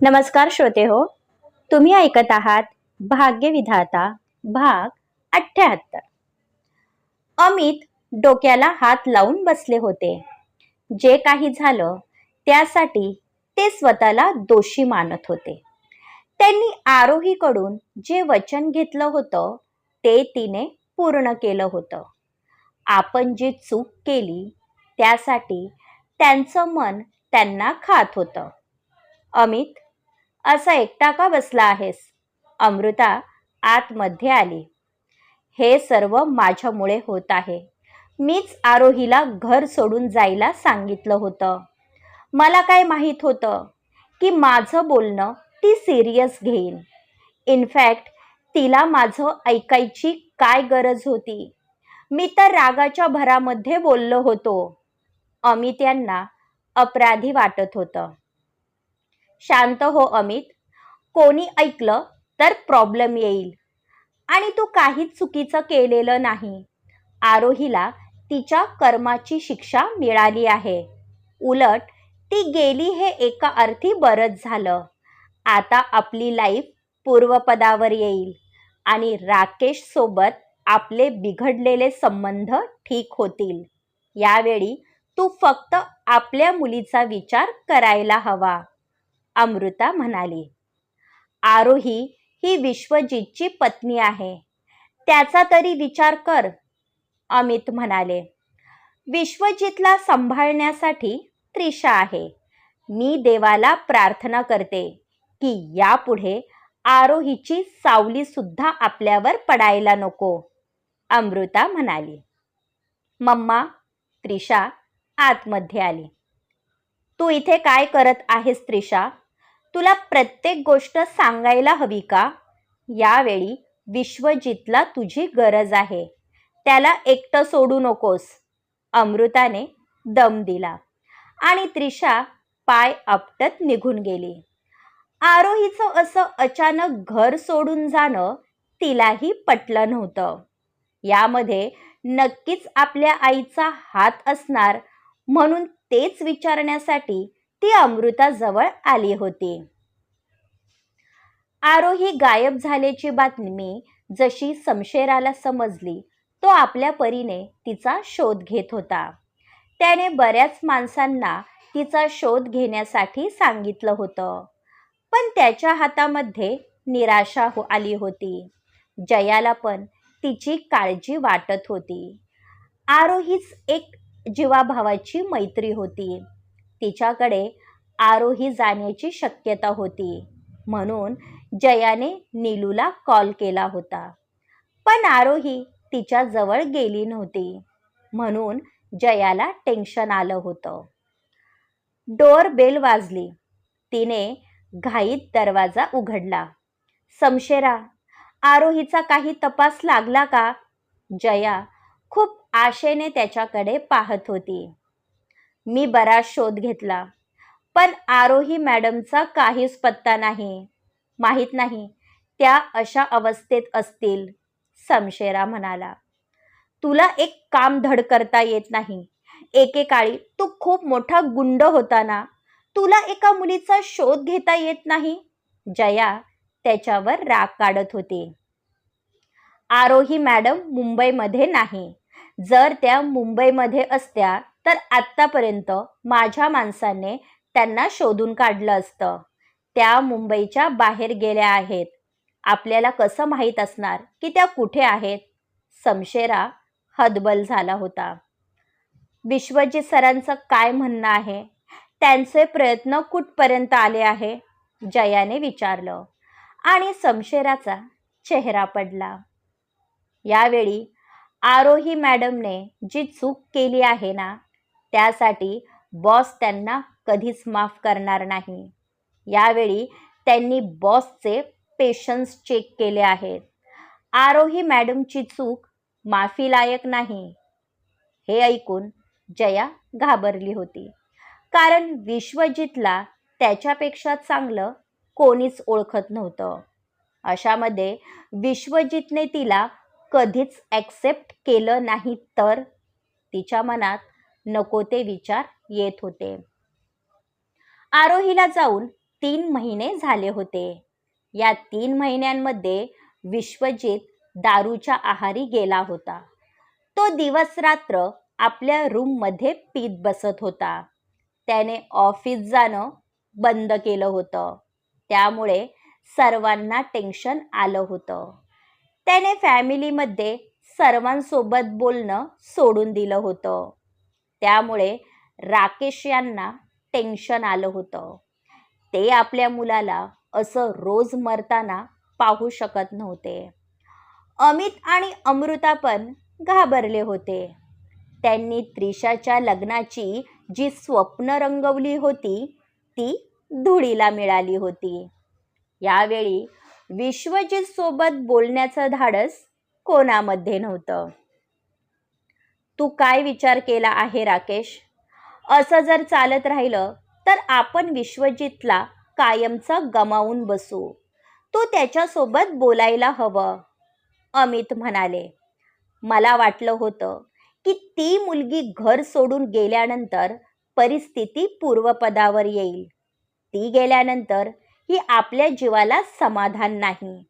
नमस्कार श्रोते हो तुम्ही ऐकत आहात भाग्यविधाता भाग अठ्ठ्याहत्तर अमित डोक्याला हात लावून बसले होते. जे काही झालं त्यासाठी ते स्वतःला दोषी मानत होते. त्यांनी आरोहीकडून जे वचन घेतलं होतं ते तिने पूर्ण केलं होतं. आपण जी चूक केली त्यासाठी त्यांचं मन त्यांना खात होतं. अमित असा एकटा का बसला आहेस? अमृता आतमध्ये आली. हे सर्व माझ्यामुळे होत आहे. मीच आरोहीला घर सोडून जायला सांगितलं होतं. मला काय माहीत होतं की माझं बोलणं ती सिरियस घेईन. इनफॅक्ट तिला माझं ऐकायची काय गरज होती? मी तर रागाच्या भरामध्ये बोललो होतो. अमित यांना अपराधी वाटत होतं. शांत हो अमित. कोणी ऐकलं तर प्रॉब्लेम येईल. आणि तू काहीच चुकीचं केलेलं नाही. आरोहीला तिच्या कर्माची शिक्षा मिळाली आहे. उलट ती गेली हे एका अर्थी बरंच झालं. आता आपली लाईफ पूर्वपदावर येईल. आणि राकेश सोबत आपले बिघडलेले संबंध ठीक होतील. यावेळी तू फक्त आपल्या मुलीचा विचार करायला हवा. अमृता म्हणाली आरोही ही विश्वजितची पत्नी आहे. त्याचा तरी विचार कर अमित म्हणाले. विश्वजितला सांभाळण्यासाठी त्रिशा आहे. मी देवाला प्रार्थना करते की यापुढे आरोहीची सावली सुद्धा आपल्यावर पडायला नको अमृता म्हणाली. मम्मा त्रिशा आतमध्ये आली. तू इथे काय करत आहेस त्रिशा? तुला प्रत्येक गोष्ट सांगायला हवी का? यावेळी विश्वजितला तुझी गरज आहे. त्याला एकटं सोडू नकोस. अमृताने दम दिला आणि त्रिशा पाय आपटत निघून गेली. आरोहीचं असं अचानक घर सोडून जाणं तिलाही पटलं नव्हतं. यामध्ये नक्कीच आपल्या आईचा हात असणार म्हणून तेच विचारण्यासाठी ती अमृताजवळ आली होती. आरोही गायब झाल्याची बातमी जशी समशेराला समजली तो आपल्या परीने तिचा शोध घेत होता. त्याने बऱ्याच माणसांना तिचा शोध घेण्यासाठी सांगितलं होतं. पण त्याच्या हातामध्ये निराशा हो आली होती. जयाला पण तिची काळजी वाटत होती. आरोहीच एक जीवाभावाची मैत्री होती. तिच्याकडे आरोही जाण्याची शक्यता होती. म्हणून जयाने नीलूला कॉल केला होता. पण आरोही तिच्याजवळ गेली नव्हती. म्हणून जयाला टेन्शन आलं होतं. डोर बेल वाजली. तिने घाईत दरवाजा उघडला. समशेरा आरोहीचा काही तपास लागला का? जया खूप आशेने त्याच्याकडे पाहत होती. मी बराच शोध घेतला. पण आरोही मॅडमचा काहीच पत्ता नाही. माहीत नाही त्या अशा अवस्थेत असतील समशेरा म्हणाला. तुला एक काम धड करता येत नाही. एकेकाळी तू खूप मोठा गुंड होता ना? तुला एका मुलीचा शोध घेता येत नाही? जया त्याच्यावर राग काढत होते. आरोही मॅडम मुंबईमध्ये नाही. जर त्या मुंबईमध्ये असत्या तर आत्तापर्यंत माझ्या माणसाने त्यांना शोधून काढलं असतं. त्या मुंबईच्या बाहेर गेल्या आहेत. आपल्याला कसं माहीत असणार की त्या कुठे आहेत? समशेरा हदबल झाला होता. विश्वजित सरांचं काय म्हणणं आहे? त्यांचे प्रयत्न कुठपर्यंत आले आहे? जयाने विचारलं. आणि समशेराचा चेहरा पडला. यावेळी आरोही मॅडमने जी चूक केली आहे ना त्यासाठी बॉस त्यांना कधीच माफ करणार नाही. यावेळी त्यांनी बॉसचे पेशन्स चेक केले आहेत. आरोही मॅडमची चूक माफीलायक नाही. हे ऐकून जया घाबरली होती. कारण विश्वजितला त्याच्यापेक्षा चांगलं कोणीच ओळखत नव्हतं. अशामध्ये विश्वजितने तिला कधीच ॲक्सेप्ट केलं नाही तर तिच्या मनात नको ते विचार येत होते. आरोहीला जाऊन तीन महिने झाले होते. या तीन महिन्यांमध्ये विश्वजित दारूच्या आहारी गेला होता. तो दिवस रात्र आपल्या रूममध्ये पीत बसत होता. त्याने ऑफिस जाणं बंद केलं होतं. त्यामुळे सर्वांना टेन्शन आलं होतं. त्याने फॅमिलीमध्ये सर्वांसोबत बोलणं सोडून दिलं होतं. त्यामुळे राकेश यांना टेन्शन आलं होतं. ते आपल्या मुलाला असं रोज मरताना पाहू शकत नव्हते. अमित आणि अमृता पण घाबरले होते. त्यांनी त्रिशाच्या लग्नाची जी स्वप्न रंगवली होती ती धुळीला मिळाली होती. यावेळी विश्वजित सोबत बोलण्याचं धाडस कोणामध्ये नव्हतं. तू काय विचार केला आहे राकेश? असं जर चालत राहिलं तर आपण विश्वजितला कायमचा गमावून बसू. तू त्याच्यासोबत बोलायला हवं अमित म्हणाले. मला वाटलं होतं की ती मुलगी घर सोडून गेल्यानंतर परिस्थिती पूर्वपदावर येईल. ती गेल्यानंतर ही आपल्या जीवाला समाधान नाही.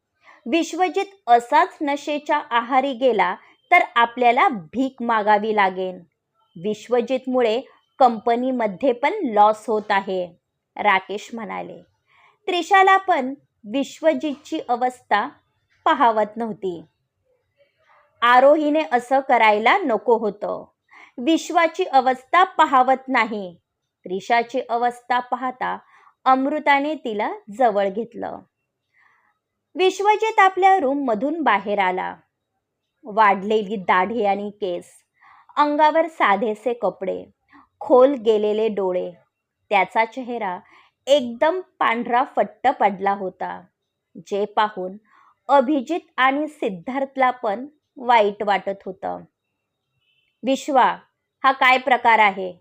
विश्वजित असाच नशेच्या आहारी गेला तर आपल्याला भीक मागावी लागेल. विश्वजितमुळे कंपनीमध्ये पण लॉस होत आहे. राकेश म्हणाले. त्रिशाला पण विश्वजितची अवस्था पाहावत नव्हती. आरोहीने असं करायला नको होतं. विश्वाची अवस्था पाहावत नाही. त्रिशाची अवस्था पाहता अमृताने तिला जवळ घेतलं. विश्वजित आपल्या रूममधून बाहेर आला. वाढलेली दाढी आणि केस अंगावर साधेसे कपडे खोल गेलेले डोळे त्याचा चेहरा एकदम पांढरा फट्ट पडला होता जे पाहून अभिजित आणि सिद्धार्थला पण वाईट वाटत होतं. विश्वा हा काय प्रकार आहे?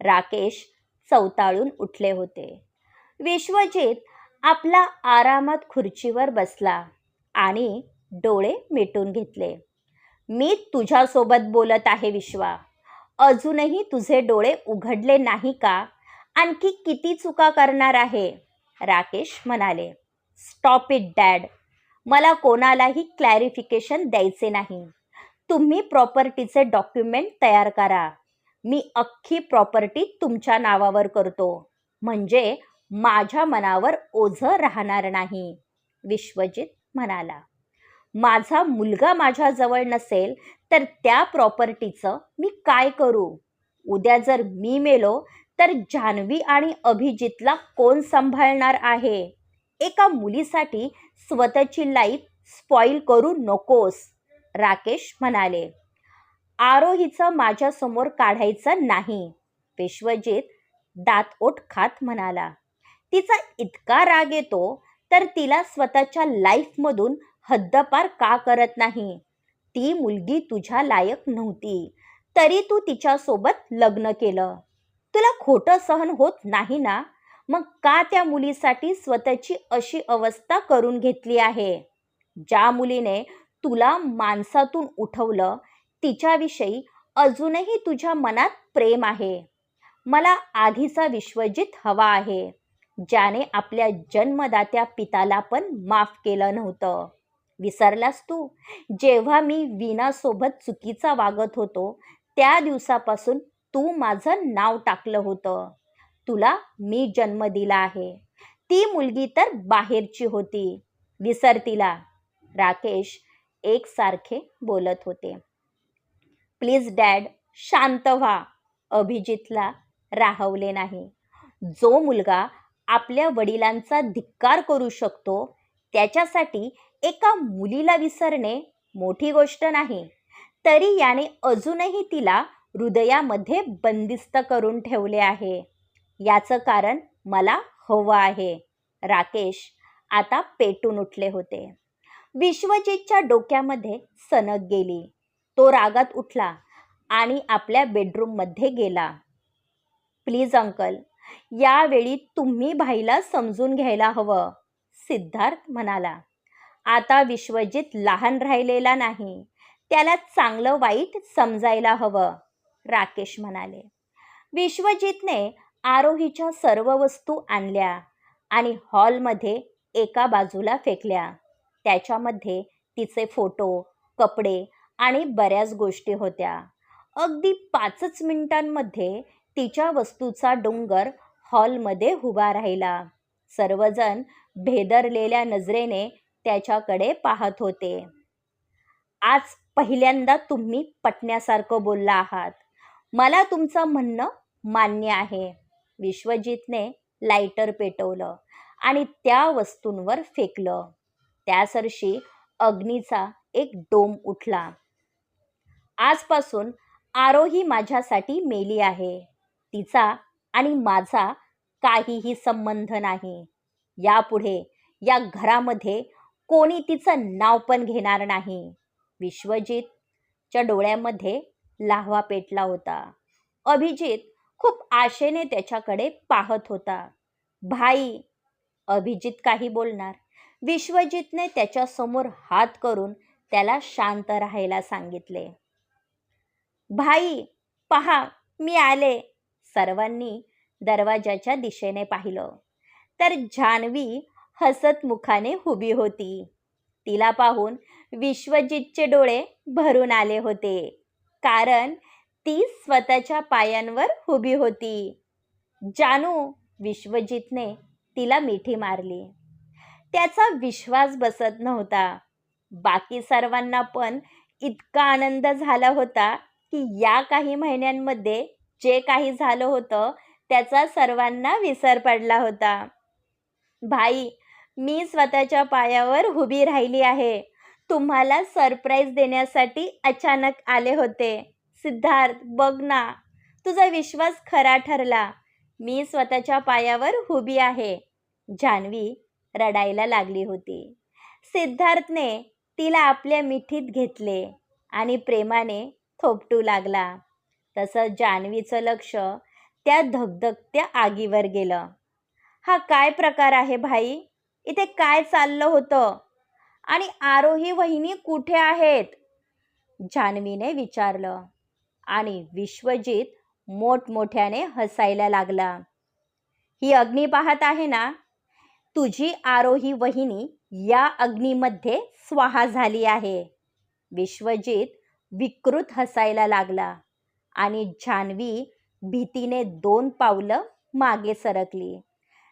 राकेश चवताळून उठले होते. विश्वजित आपला आरामात खुर्चीवर बसला आणि डोळे मिटून घेतले. मी तुझ्यासोबत बोलत आहे विश्वा. अजूनही तुझे डोळे उघडले नाही का? आणखी किती चुका करणार आहे? राकेश म्हणाले. स्टॉप इट डॅड मला कोणालाही क्लॅरिफिकेशन द्यायचे नाही. तुम्ही प्रॉपर्टीचे डॉक्युमेंट तयार करा. मी अख्खी प्रॉपर्टी तुमच्या नावावर करतो. म्हणजे माझ्या मनावर ओझं राहणार नाही. विश्वजित म्हणाला. माझा मुलगा माझ्याजवळ नसेल तर त्या प्रॉपर्टीचं मी काय करू? उद्या जर मी मेलो तर जान्हवी आणि अभिजितला कोण सांभाळणार आहे? एका मुलीसाठी स्वतःची लाईफ स्पॉईल करू नकोस राकेश म्हणाले. आरोहीचं माझ्यासमोर काढायचं नाही विश्वजित दातओठ खात म्हणाला. तिचा इतका राग येतो तर तिला स्वतःच्या लाईफमधून हद्दपार का करत नाही? ती मुलगी तुझ्या लायक नव्हती. तरी तू तिच्यासोबत लग्न केलं. तुला खोटं सहन होत नाही ना? मग का त्या मुलीसाठी स्वतःची अशी अवस्था करून घेतली आहे? ज्या मुलीने तुला माणसातून उठवलं तिच्याविषयी अजूनही तुझ्या मनात प्रेम आहे. मला आधीचा विश्वजित हवा आहे. ज्याने आपल्या जन्मदात्या पिताला पण माफ केलं नव्हतं. विसरलास तू? जेव्हा मी वीणासोबत चुकीचा वागत होतो त्या दिवसापासून तू माझं नाव टाकलं होतं. तुला मी जन्म दिला आहे. ती मुलगी तर बाहेरची होती. विसर तिला. राकेश एकसारखे बोलत होते. प्लीज डॅड शांत व्हा. अभिजितला राहवले नाही. जो मुलगा आपल्या वडिलांचा धिक्कार करू शकतो त्याच्यासाठी एका मुलीला विसरणे मोठी गोष्ट नाही. तरी याने अजूनही तिला हृदयामध्ये बंदिस्त करून ठेवले आहे. याचं कारण मला हवं आहे. राकेश आता पेटून उठले होते. विश्वजितच्या डोक्यामध्ये सनक गेली. तो रागात उठला आणि आपल्या बेडरूममध्ये गेला. प्लीज अंकल यावेळी तुम्ही भाईला समजून घ्यायला हवं सिद्धार्थ म्हणाला. आता विश्वजित लहान राहिलेला नाही. त्याला चांगलं वाईट समजायला हवं राकेश म्हणाले. विश्वजितने आरोहीच्या सर्व वस्तू आणल्या आणि हॉलमध्ये एका बाजूला फेकल्या. त्याच्यामध्ये तिचे फोटो कपडे आणि बऱ्याच गोष्टी होत्या. अगदी पाचच मिनिटांमध्ये तिच्या वस्तूचा डोंगर हॉलमध्ये उभा राहिला. सर्वजण भेदरलेल्या नजरेने त्याच्याकडे पाहत होते. आज पहिल्यांदा तुम्ही पटण्यासारखं बोलला आहात. मला तुमचं म्हणणं मान्य आहे. विश्वजितने लायटर पेटवलं आणि त्या वस्तूंवर फेकलं. त्यासरशी अग्नीचा एक डोम उठला. आजपासून आरोही माझ्यासाठी मेली आहे. तिचा आणि माझा काहीही संबंध नाही. यापुढे या घरामध्ये कोणी तिचं नाव पण घेणार नाही. विश्वजितच्या डोळ्यामध्ये लाहवा पेटला होता. अभिजित खूप आशेने त्याच्याकडे पाहत होता. भाई अभिजित काही बोलणार. विश्वजितने त्याच्यासमोर हात करून त्याला शांत राहायला सांगितले. भाई पहा मी आले. सर्वांनी दरवाजाच्या दिशेने पाहिलं. तर जान्हवी हसत मुखाने उभी होती. तिला पाहून विश्वजितचे डोळे भरून आले होते. कारण ती स्वतःच्या पायांवर उभी होती. जानू विश्वजितने तिला मिठी मारली. त्याचा विश्वास बसत नव्हता. बाकी सर्वांना पण इतका आनंद झाला होता की या काही महिन्यांमध्ये जे काही झालं होतं त्याचा सर्वांना विसर पडला होता. भाई मी स्वतःच्या पायावर उभी राहिली आहे. तुम्हाला सरप्राईज देण्यासाठी अचानक आले होते. सिद्धार्थ बघ ना. तुझा विश्वास खरा ठरला. मी स्वतःच्या पायावर उभी आहे. जान्हवी रडायला लागली होती. सिद्धार्थने तिला आपल्या मिठीत घेतले आणि प्रेमाने थोपटू लागला. तसं जान्हवीचं लक्ष त्या धगधगत्या आगीवर गेलं. हा काय प्रकार आहे भाई? इथे काय चाललं होतं? आणि आरोही वहिनी कुठे आहेत? जान्हवीने विचारलं. आणि विश्वजित मोठमोठ्याने हसायला लागला. ही अग्नी पाहत आहे ना? तुझी आरोही वहिनी या अग्नीमध्ये स्वाहा झाली आहे. विश्वजित विकृत हसायला लागला. आणि जान्हवी भीतीने दोन पावलं मागे सरकली.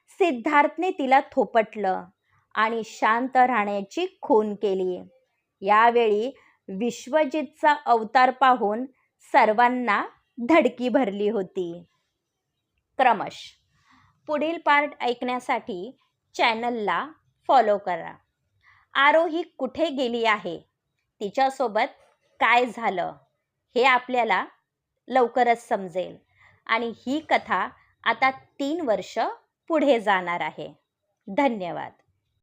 सिद्धार्थने तिला थोपटलं आणि शांत राहण्याची खून केली. यावेळी विश्वजितचा अवतार पाहून सर्वांना धडकी भरली होती. क्रमश. पुढील पार्ट ऐकण्यासाठी चॅनलला फॉलो करा. आरोही कुठे गेली आहे? तिच्यासोबत काय झालं? हे आपल्याला लवकरच समजेल. आणि ही कथा आता तीन वर्ष पुढे जाणार आहे. धन्यवाद.